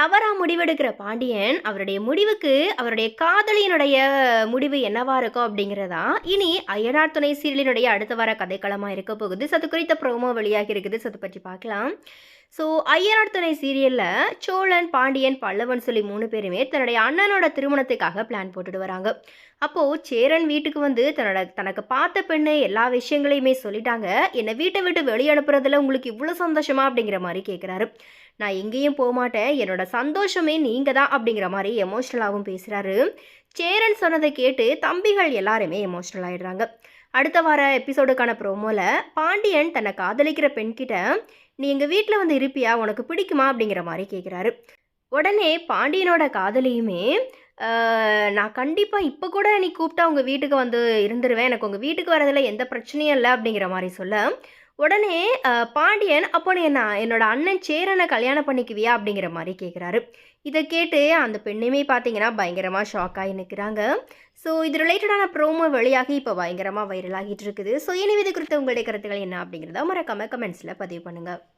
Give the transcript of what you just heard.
தவறாக முடிவெடுக்கிற பாண்டியன் அவருடைய முடிவுக்கு அவருடைய காதலியினுடைய முடிவு என்னவா இருக்கும் அப்படிங்கிறதா இனி அய்யனார் துணை சீரியலினுடைய அடுத்த வார கதைக்களமாக இருக்க போகுது. சது குறித்த ப்ரோமோ வெளியாகி இருக்குது. சது பற்றி பார்க்கலாம். ஸோ ஐயனார் துணை சீரியலில் சோழன் பாண்டியன் பல்லவன் சொல்லி மூணு பேருமே தன்னுடைய அண்ணனோட திருமணத்துக்காக பிளான் போட்டுட்டு வராங்க. அப்போது சேரன் வீட்டுக்கு வந்து தன்னோட தனக்கு பார்த்த பெண்ணு எல்லா விஷயங்களையுமே சொல்லிட்டாங்க. என்னை வீட்டை விட்டு வெளியே அனுப்புறதுல உங்களுக்கு இவ்வளோ சந்தோஷமா? அப்படிங்கிற மாதிரி கேட்குறாரு நான் எங்கேயும் போகமாட்டேன் என்னோட சந்தோஷமே நீங்கள் தான். அப்படிங்கிற மாதிரி எமோஷ்னலாகவும் பேசுகிறாரு சேரன் சொன்னதை கேட்டு தம்பிகள் எல்லாருமே எமோஷ்னல் ஆகிடுறாங்க அடுத்த வார எபிசோடுக்கான ப்ரோமோவில் பாண்டியன் தன்னை காதலிக்கிற பெண்கிட்ட நீ எங்கள் வீட்டில் வந்து இருப்பியா? உனக்கு பிடிக்குமா? அப்படிங்கிற மாதிரி கேட்குறாரு உடனே பாண்டியனோட காதலியுமே நான் கண்டிப்பாக இப்போ கூட நீ கூப்பிட்டா உங்கள் வீட்டுக்கு வந்து இருந்துருவேன். எனக்கு உங்கள் வீட்டுக்கு வரதில் எந்த பிரச்சனையும் இல்லை. அப்படிங்கிற மாதிரி சொல்ல உடனே பாண்டியன் அப்போ நீ என்ன என்னோட அண்ணன் சேரனை கல்யாணம் பண்ணிக்குவியா? அப்படிங்கிற மாதிரி கேட்குறாரு இதை கேட்டு அந்த பெண்ணுமே பார்த்தீங்கன்னா பயங்கரமாக ஷாக் ஆகி நிற்கிறாங்க ஸோ இது ரிலேட்டடான ப்ரோமோ வெளியாகி இப்போ பயங்கரமாக வைரல் ஆகிட்டு இருக்குது. ஸோ இனி இது குறித்த உங்களுடைய கருத்துக்கள் என்ன அப்படிங்கிறத மறக்காம கமெண்ட்ஸில் பதிவு பண்ணுங்கள்